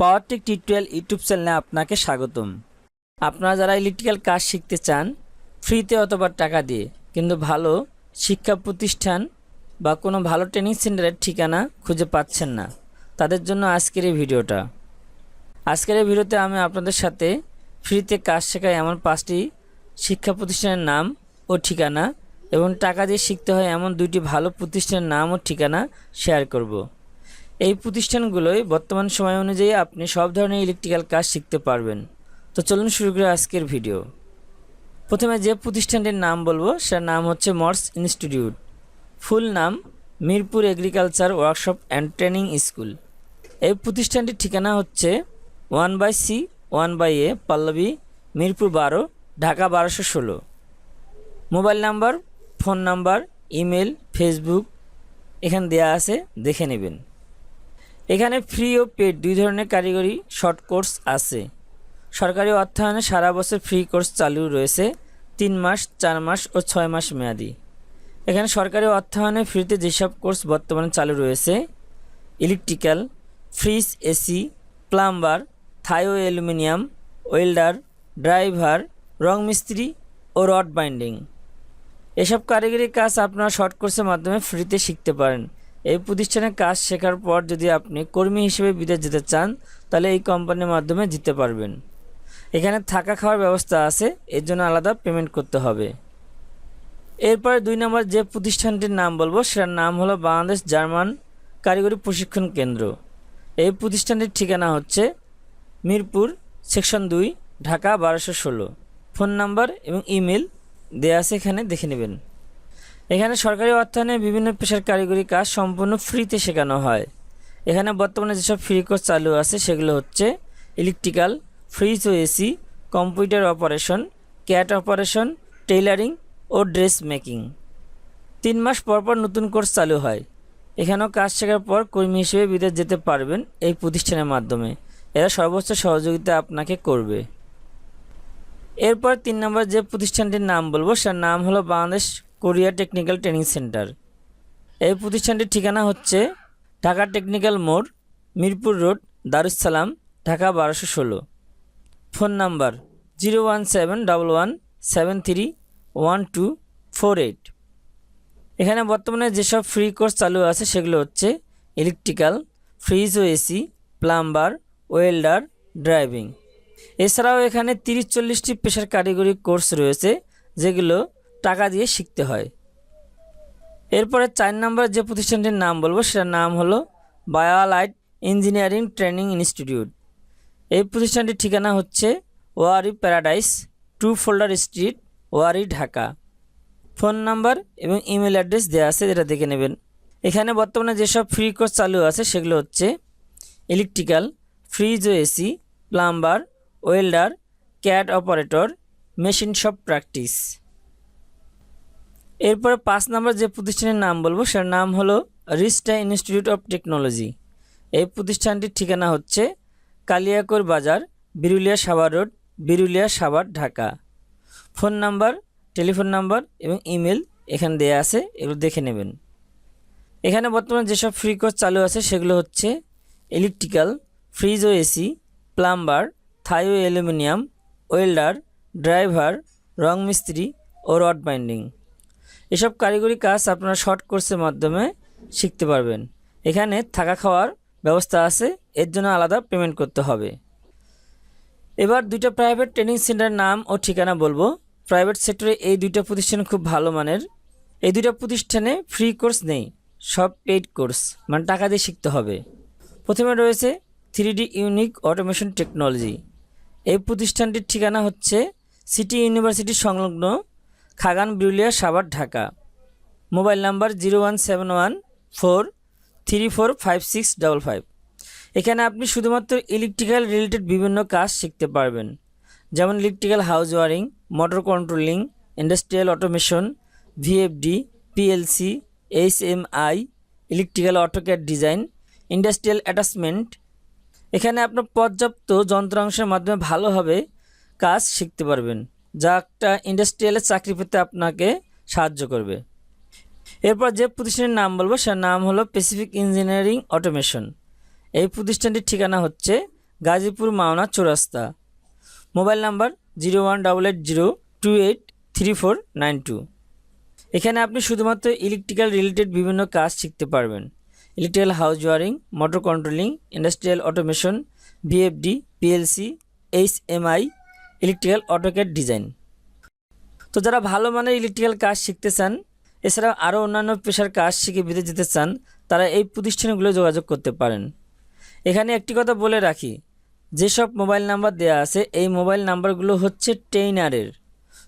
Powertech tutorial YouTube চ্যানেলে আপনাকে স্বাগতম আপনারা যারা ইলেকট্রিক্যাল কাজ শিখতে চান, ফ্রিতে অথবা টাকা দিয়ে, কিন্তু ভালো শিক্ষা প্রতিষ্ঠান বা কোনো ভালো ট্রেনিং সেন্টারের ঠিকানা খুঁজে পাচ্ছেন না, তাদের জন্য আজকের এই ভিডিওটা আজকের এই ভিডিওতে আমি আপনাদের সাথে ফ্রিতে কাজ শেখাই এমন পাঁচটি শিক্ষা প্রতিষ্ঠানের নাম ও ঠিকানা এবং টাকা দিয়ে শিখতে হয় এমন দুইটি ভালো প্রতিষ্ঠানের নাম ও ঠিকানা শেয়ার করব। এই প্রতিষ্ঠানগুলোই বর্তমান সময় অনুযায়ী আপনি সব ধরনের ইলেকট্রিক্যাল কাজ শিখতে পারবেন। তো চলুন শুরু করে আজকের ভিডিও প্রথমে যে প্রতিষ্ঠানটির নাম বলব, সেটার নাম হচ্ছে মর্স ইনস্টিটিউট। ফুল নাম Mirpur agriculture workshop and training school. এই প্রতিষ্ঠানটির ঠিকানা হচ্ছে one by C, one by A, Pallabi, Mirpur বারো, ঢাকা বারোশো ষোলো। Mobile number, phone number, email, Facebook, এখানে দেয়া আছে, দেখে নেবেন। এখানে ফ্রি ও পেড দুই ধরনের কারিগরি শর্ট কোর্স আছে। সরকারি অর্থায়নে সারা বছর ফ্রি কোর্স চালু রয়েছে, তিন মাস, চার মাস ও ছয় মাস মেয়াদি। এখানে সরকারি অর্থায়নে ফ্রিতে যেসব কোর্স বর্তমানে চালু রয়েছে electrical fridge AC plumber থাইও aluminium welder driver রং মিস্ত্রি ও রড বাইন্ডিং এসব কারিগরি কাজ আপনারা শর্ট কোর্সের মাধ্যমে ফ্রিতে শিখতে পারেন। এই প্রতিষ্ঠানে কাজ শেখার পর যদি আপনি কর্মী হিসেবে বিদেশ যেতে চান, তাহলে এই কোম্পানির মাধ্যমে যেতে পারবেন। এখানে থাকা খাওয়ার ব্যবস্থা আছে, এর জন্য আলাদা পেমেন্ট করতে হবে। এরপরে দুই নম্বর যে প্রতিষ্ঠানটির নাম বলব, সেটার নাম হলো বাংলাদেশ জার্মান কারিগরি প্রশিক্ষণ কেন্দ্র। এই প্রতিষ্ঠানটির ঠিকানা হচ্ছে মিরপুর, সেকশন দুই, ঢাকা বারোশো ষোলো। ফোন নাম্বার এবং ইমেল দেয়া আছে এখানে দেখে নেবেন। এখানে সরকারি অর্থায়নে বিভিন্ন পেশার কারিগরি কাজ সম্পূর্ণ ফ্রিতে শেখানো হয়। এখানে বর্তমানে যেসব ফ্রি কোর্স চালু আছে, সেগুলো হচ্ছে ইলেকট্রিক্যাল, ফ্রিজ ও AC, computer operation, CAT operation, tailoring ও ড্রেস মেকিং। তিন মাস পর পর নতুন কোর্স চালু হয়। এখানেও কাজ শেখার পর কর্মী হিসেবে বিদেশ যেতে পারবেন এই প্রতিষ্ঠানের মাধ্যমে। এরা সর্বোচ্চ সহযোগিতা আপনাকে করবে। এরপর তিন নম্বর যে প্রতিষ্ঠানটির নাম বলব, সেটার নাম হলো Bangladesh Korea technical training centre. এই প্রতিষ্ঠানটির ঠিকানা হচ্ছে ঢাকা টেকনিক্যাল মোড়, মিরপুর রোড দারুসালাম ঢাকা বারোশো ষোলো। Phone number zero one seven double one seven three one two four eight. এখানে বর্তমানে যেসব ফ্রি কোর্স চালু আছে সেগুলো হচ্ছে ইলেকট্রিক্যাল, ফ্রিজ ও এসি, প্লাম্বার, ওয়েল্ডার, ড্রাইভিং। এছাড়াও এখানে তিরিশ চল্লিশটি পেশার কারিগরি কোর্স রয়েছে, যেগুলো টাকা দিয়ে শিখতে হয়। এরপরে চার নম্বর যে প্রতিষ্ঠানটির নাম বলব, সেটার নাম হলো বায়োলাইট ইঞ্জিনিয়ারিং ট্রেনিং ইনস্টিটিউট। এই প্রতিষ্ঠানটির ঠিকানা হচ্ছে Wari paradise two folder street, Wari Dhaka. Phone number এবং ইমেল অ্যাড্রেস দেওয়া আছে, যেটা দেখে নেবেন। এখানে বর্তমানে যেসব ফ্রি কোর্স চালু আছে, সেগুলো হচ্ছে ইলেকট্রিক্যাল, ফ্রিজ ও AC, plumber, welder CAT operator, machine shop practice. এরপরে পাঁচ নম্বর যে প্রতিষ্ঠানের নাম বলব, সেটার নাম হলো রিস্টা ইনস্টিটিউট অফ টেকনোলজি। এই প্রতিষ্ঠানটির ঠিকানা হচ্ছে Kaliakoir Bazar, Birulia Savar road, Birulia Savar, Dhaka. Phone number, telephone number এবং ইমেল এখানে দেয়া আছে, এগুলো দেখে নেবেন। এখানে বর্তমানে যেসব ফ্রি কোর্স চালু আছে, সেগুলো হচ্ছে ইলেকট্রিক্যাল, ফ্রিজ ও AC, plumber থাইও aluminium, welder, driver, রং মিস্ত্রি ও রড বাইন্ডিং। এসব কারিগরি কাজ আপনারা শর্ট কোর্সের মাধ্যমে শিখতে পারবেন। এখানে থাকা খাওয়ার ব্যবস্থা আছে, এর জন্য আলাদা পেমেন্ট করতে হবে। এবার দুইটা প্রাইভেট ট্রেনিং সেন্টার নাম ও ঠিকানা বলব। প্রাইভেট সেক্টরে এই দুইটা প্রতিষ্ঠান খুব ভালো মানের। এই দুইটা প্রতিষ্ঠানে ফ্রি কোর্স নেই, সব পেইড কোর্স মানে টাকা দিয়ে শিখতে হবে। প্রথমে রয়েছে three D unique automation technology এই প্রতিষ্ঠানটির ঠিকানা হচ্ছে সিটি ইউনিভার্সিটি সংলগ্ন Khagan Birulia Savar, Dhaka. Mobile number zero one seven one four three four five six double five. এখানে আপনি শুধুমাত্র ইলেকট্রিক্যাল রিলেটেড বিভিন্ন কাজ শিখতে পারবেন। যেমন electrical house wiring motor controlling, industrial automation, VFD, PLC, H M I, electrical AutoCAD design, industrial attachment. এখানে আপনার পর্যাপ্ত যন্ত্রাংশের মাধ্যমে ভালোভাবে কাজ শিখতে পারবেন। যা একটা ইন্ডাস্ট্রিয়ালের চাকরি পেতে আপনাকে সাহায্য করবে। এরপর যে প্রতিষ্ঠানের নাম বলব, সের নাম হলো প্যাসিফিক ইঞ্জিনিয়ারিং অটোমেশন এই প্রতিষ্ঠানটির ঠিকানা হচ্ছে Gazipur Mawna Chowrasta. Mobile number zero one double eight zero two eight three four nine two. এখানে আপনি শুধুমাত্র ইলেকট্রিক্যাল রিলেটেড বিভিন্ন কাজ শিখতে পারবেন। Electrical house wiring motor controlling industrial automation VFD PLC HMI electrical AutoCAD design তো যারা ভালো মানের ইলেকট্রিক্যাল কাজ শিখতে চান, এছাড়াও আরও অন্যান্য পেশার কাজ শিখে বিদেশ যেতে চান, তারা এই প্রতিষ্ঠানগুলো যোগাযোগ করতে পারেন। এখানে একটি কথা বলে রাখি, যেসব মোবাইল নাম্বার দেওয়া আছে, এই মোবাইল নাম্বারগুলো হচ্ছে ট্রেইনারের।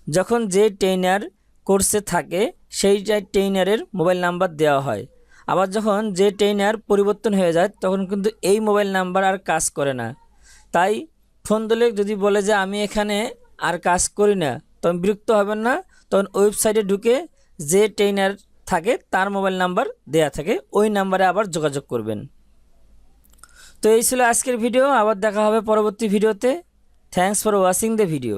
যখন যে ট্রেইনার কোর্সে থাকে, সেই ট্রেইনারের মোবাইল নাম্বার দেওয়া হয়। আবার যখন যে ট্রেইনার পরিবর্তন হয়ে যায়, তখন কিন্তু এই মোবাইল নাম্বার আর কাজ করে না। তাই ফোন দিলে যদি বলে যে আমি এখানে আর কাজ করি না, তখন বিরক্ত হবেন না, তখন ওয়েবসাইটে ঢুকে যে ট্রেনার থাকে তার মোবাইল নাম্বার দেয়া থাকে, ওই নাম্বারে আবার যোগাযোগ করবেন। তো এই ছিল আজকের ভিডিও, আবার দেখা হবে পরবর্তী ভিডিওতে। Thanks for watching the video